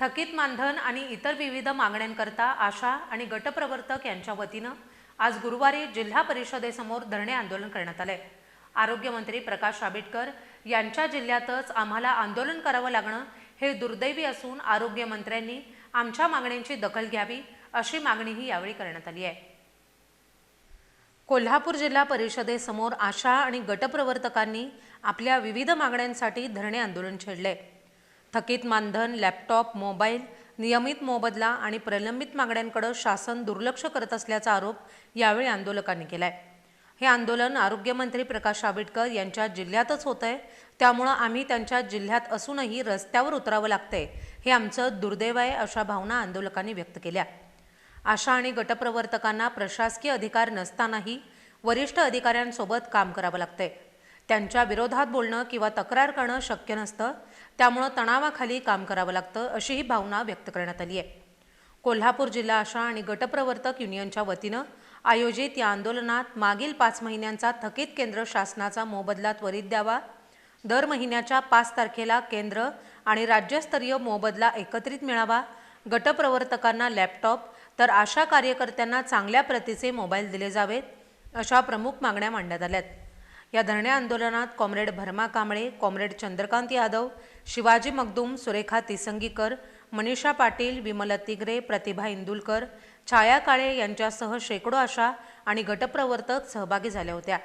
थकीत मानधन आणि इतर विविध मागण्यांकरता आशा आणि गटप्रवर्तक यांच्या वतीनं आज गुरुवारी जिल्हा परिषदेसमोर धरणे आंदोलन करण्यात आले आरोग्यमंत्री प्रकाश आंबेडकर यांच्या जिल्ह्यातच आम्हाला आंदोलन करावं लागणं हे दुर्दैवी असून आरोग्यमंत्र्यांनी आमच्या मागण्यांची दखल घ्यावी अशी मागणीही यावेळी करण्यात आली आहे. कोल्हापूर जिल्हा परिषदेसमोर आशा आणि गटप्रवर्तकांनी आपल्या विविध मागण्यांसाठी धरणे आंदोलन छेडले थकीत मानधन लॅपटॉप मोबाईल नियमित मोबदला आणि प्रलंबित मागण्यांकडे शासन दुर्लक्ष करत असल्याचा आरोप यावेळी आंदोलकांनी केला आहे हे आंदोलन आरोग्यमंत्री प्रकाश आंबेडकर यांच्या जिल्ह्यातच होत आहे त्यामुळं आम्ही त्यांच्या जिल्ह्यात असूनही रस्त्यावर उतरावं लागतंय हे आमचं दुर्दैव आहे अशा भावना आंदोलकांनी व्यक्त केल्या. आशा आणि गटप्रवर्तकांना प्रशासकीय अधिकार नसतानाही वरिष्ठ अधिकाऱ्यांसोबत काम करावं लागतंय. त्यांच्या विरोधात बोलणं किंवा तक्रार करणं शक्य नसतं त्यामुळं तणावाखाली काम करावं लागतं अशी ही भावना व्यक्त करण्यात आली आहे. कोल्हापूर जिल्हा आशा आणि गटप्रवर्तक युनियनच्या वतीनं आयोजित या आंदोलनात मागील पाच महिन्यांचा थकीत केंद्र शासनाचा मोबदला त्वरित द्यावा. दर महिन्याच्या पाच तारखेला केंद्र आणि राज्यस्तरीय मोबदला एकत्रित मिळावा. गटप्रवर्तकांना लॅपटॉप तर आशा कार्यकर्त्यांना चांगल्या प्रतीचे मोबाईल दिले जावेत अशा प्रमुख मागण्या मांडण्यात आल्यात. या धरणे आंदोलनात कॉम्रेड भरमा कांबळे कॉम्रेड चंद्रकांत यादव शिवाजी मगदूम सुरेखा तिसंगीकर मनीषा पाटील विमला तिगरे प्रतिभा इंदुलकर छाया काळे यांच्यासह शेकडो आशा आणि गटप्रवर्तक सहभागी झाल्या होत्या.